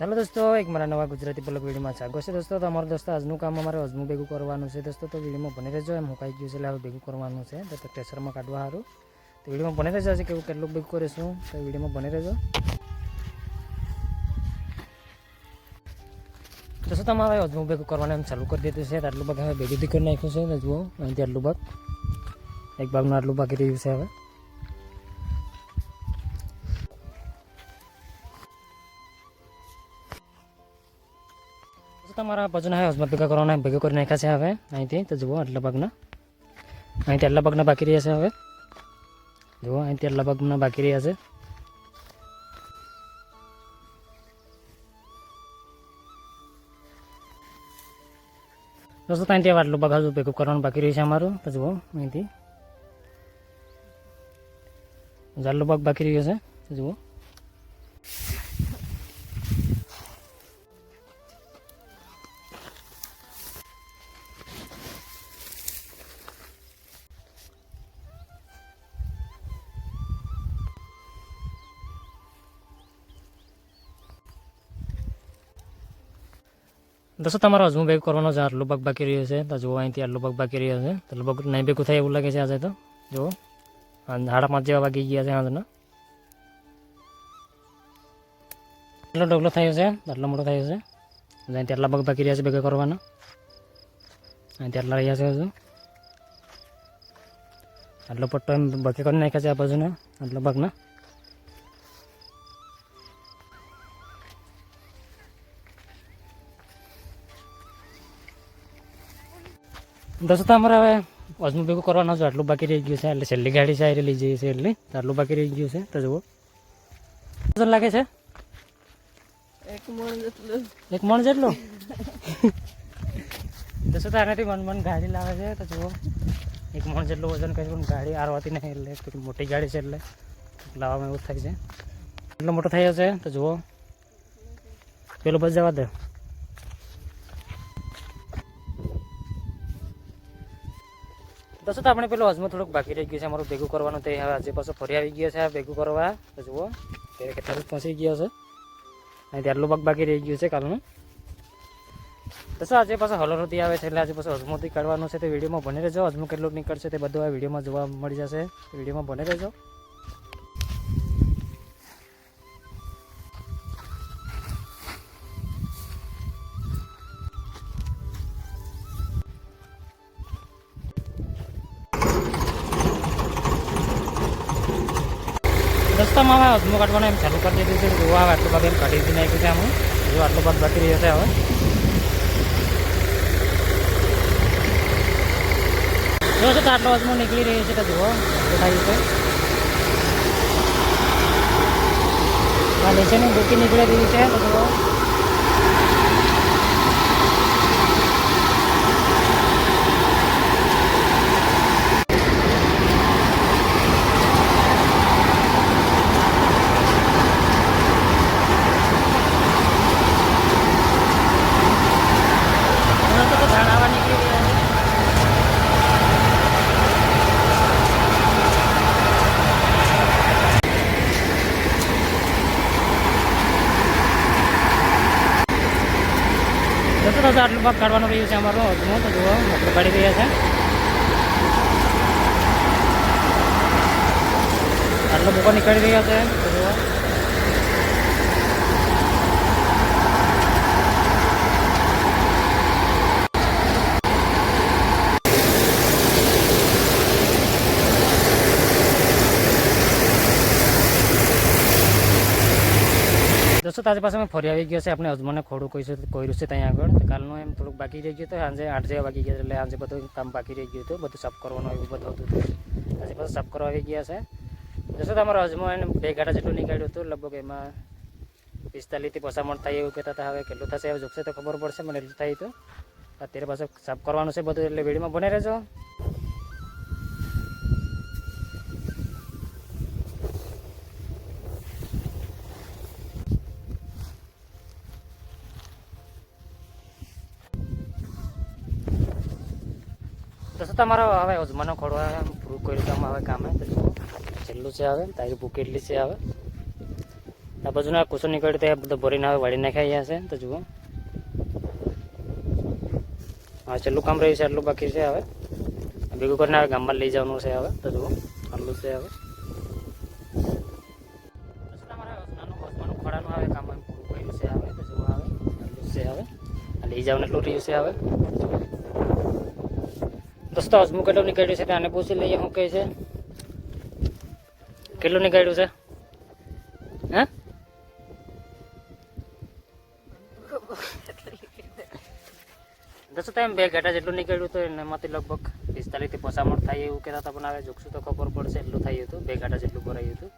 ચાલો દોસ્તો, એક મારા નવા ગુજરાતી પલક વિડીયોમાં સ્વાગત છે દોસ્તો. તમારો દોસ્તો આજનું કામ અમારે અજમું ભેગું કરવાનું છે દોસ્તો. તો વિડીયોમાં બની રહેજો, એમ મુકાઈ ગયું છે એટલે હવે ભેગું કરવાનું છે. તો પ્રેશરમાં કાઢવા સારું તો વિડીયોમાં બની રહેજો આજે, કેવું, કેટલું ભેગું કરીશું. તો વિડીયોમાં બની રહેજો. દોસ્તો તમારે અજમું ભેગું કરવાનું એમ ચાલુ કરી દીધું છે? આટલું ભાગ હવે ભેગું કરી નાખ્યું છે જુઓ અહીંથી આટલું ભાગ. એક ભાગનું આટલું બાકી રહ્યું છે હવે. તમારા ભજન હવે હસમત ભેગા કરવાના ભેગા કરી નાખ્યા છે હવે, અહીંથી, તો જુઓ આટલા ભાગના. અહીંથી આટલા ભાગના બાકી રહ્યા છે હવે. જુઓ, અહીંથી આટલા ભાગના બાકી રહ્યા છે. દોસ્તો ત્યાંથી આટલું હજુ ભેગું કરવાનું બાકી રહ્યું છે અમારું. તો જુઓ, અહીંથી. આટલું ભાગ બાકી રહ્યો છે. જુઓ. દોસ્તો તમારો હજુ ભેગું કરવાનો છે આટલું ભાગ બાકી રહ્યો છે તો જુઓ અહીંથી આટલું ભાગ બાકી રહ્યો છે તો લગભગ નહીં ભેગું થાય એવું લાગે છે આજે તો જુઓ હાડા પાંચ જેવા વાગી ગયા છે આજના એટલો ડગલો થયો છે આટલો મોટો થયો છે અહીંથી આટલા ભાગ બાકી રહ્યા છે ભેગા કરવાના અહીંથી આટલા રહ્યા છે હજુ આટલો પટ્ટો એમ બાકી કરી નાખ્યા છે આ બાજુને આટલા ભાગના દોસ્તો તમારે હવે અજમું ભેગું કરવાનું છે આટલું બાકી રહી ગયું છે. એટલે છેલ્લી ગાડી છે આવી લઈ જઈએ છીએ એટલે તો આટલું બાકી રહી ગયું છે. તો જુઓ. વજન લાગે છે? એક મણ જેટલું. દોસ્તો આનાથી મન મન ગાડી લાવે છે. તો જુઓ. એક મણ જેટલું વજન કરી પણ ગાડી આરવાતી નહીં એટલે મોટી ગાડી છે એટલે લાવવામાં એવું થાય છે. એટલો મોટો થયો છે તો જુઓ. પેલું બસ જવા દે. દોસ્તો તો આપણે પેલું હજમો થોડુંક બાકી રહી ગયું છે, અમારું ભેગું કરવાનું તે હવે આજે પાછો ફરી આવી ગયો છે, આ ભેગું કરવા. તો જુઓ ત્યારે કેટલા પહોંચી ગયો છે. અહીં આટલું ભાગ બાકી રહી ગયું છે કાલનું. તો શું આજે પાછો હલોરતી આવે છે એટલે આજે પાછું હજમોથી કાઢવાનું છે, તે વિડીયોમાં બને રહેજો. હજમો કેટલું નીકળશે તે બધું આ વિડીયોમાં જોવા મળી જશે. વિડીયોમાં બને રહેજો. રસ્તામાં હવે અજમો કાઢવાનું એમ ચાલુ કરી દીધું છે જોવા હવે આટલું ભાગ એમ કાઢી દીધી નાખ્યું છે આમ જો આટલો ભાગ બાકી રહ્યો છે હવે જો છે તો આટલો અજમો નીકળી રહ્યો છે તો જુઓ આટલું થાય છે આ નીચેની ડૂકી નીકળી રહી છે તો જુઓ હમણાં તો ઝાડાવા નીકળી રહ્યા છે તો આટલું ભાગ કાઢવાનું રહ્યું છે અમારો. અજમો તો જુઓ આટલું કાઢી રહ્યા છે. આટલો ભૂકો નીકળી રહ્યા છે તો જુઓ દોસ્તો તારી પાસે અમે ફરી આવી ગયો છે. આપણે અજમાને ખોડું કહીશું, કર્યું છે ત્યાં આગળ. તો કાલનું એમ થોડુંક બાકી રહી ગયું હતું. આજે આઠ જેવા વાગી ગયા એટલે આજે બધું કામ બાકી રહી ગયું હતું. બધું સાફ કરવાનું એવું બધું હતું. આજે બધું સાફ કરવા આવી ગયા છે. દોસ્તો તમારો અજમો એને બે ગાડા જેટલું નીકળ્યું હતું. લગભગ એમાં પિસ્તાલીસથી પસામણ થાય એવું કહેતા હતા. હવે કેટલું થશે હવે જોશે તો ખબર પડશે. મને એટલું થાય તો. અત્યારે પાછું સાફ કરવાનું છે બધું. એટલે વેડીમાં બને રહેજો. તો તમારો હવે અજમાનો ખોડવા પૂરું કર્યું કામ હવે કામે તો છેલ્લું છે હવે, તારી ભૂખ એટલી છે હવે. આ બાજુના કુસો નીકળ્યું તે બધું ભરીને હવે વાળી નાખ્યા અહીંયા છે, તો જુઓ. હા, છેલ્લું કામ રહ્યું છે એટલું બાકી છે હવે. ભેગું કરીને હવે ગામમાં લઈ જવાનું છે હવે, તો જુઓ, આટલું છે હવે. કામ લઈ જવાનું એટલું રહ્યું છે હવે દોસ્તો હસમું કેટલું નીકળ્યું છે આને પૂછી લઈએ શું કહે છે. કેટલું નીકળ્યું છે? હે? દસો ટાઈમ બે ઘાટા જેટલું નીકળ્યું હતું, એનામાંથી લગભગ પિસ્તાલીસથી પચામણ થાય એવું કહેતા હતા, પણ હવે જોખશું તો ખબર પડશે, એટલું થયું હતું. બે ઘટા જેટલું ભરાયું હતું.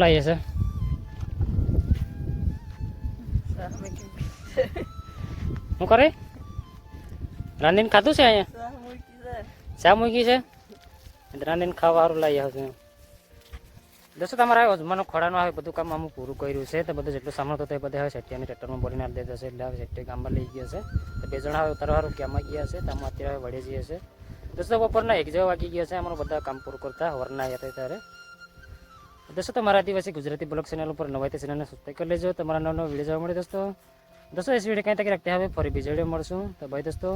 લાવીએ છે? શું કરે? રાંધીને ખાધું છે અહીંયા? ચા મૂકી છે? રાંધીને ખાવા સારું લાવી આવશે દોસ્તો તમારે અજમાનો ખોડાનું આવે, બધું કામ અમુક પૂરું કર્યું છે, તો બધું જેટલું સામાન હતું તે બધે હવે સેટિયાની ટ્રેક્ટરમાં ભરીને આપી છે, એટલે હવે સેટિયા ગામમાં લઈ ગયા છે. તો બે જણા હવે ઉતારવા સારું ગામમાં ગયા છે, તો અમે અત્યારે હવે વળી જઈએ છે. દોસ્તો બપોરના એક જેવા વાગી ગયા છે અમારું બધા કામ પૂરું કરતા વરના હતા ત્યારે. દોસ્તો તમારા આદિવાસી ગુજરાતી બ્લોગ ચેનલ ઉપર નવાઈથી ચેનલને સબસ્ક્રાઈબ કરી લેજો, તમારા નવો નવો વીડિયો જોવા મળે દોસ્તો દોસ્તો इस वीडियो कहीं तक रखते हैं फरी बीजे वीडियो મળશું તો ભાઈ દોસ્તો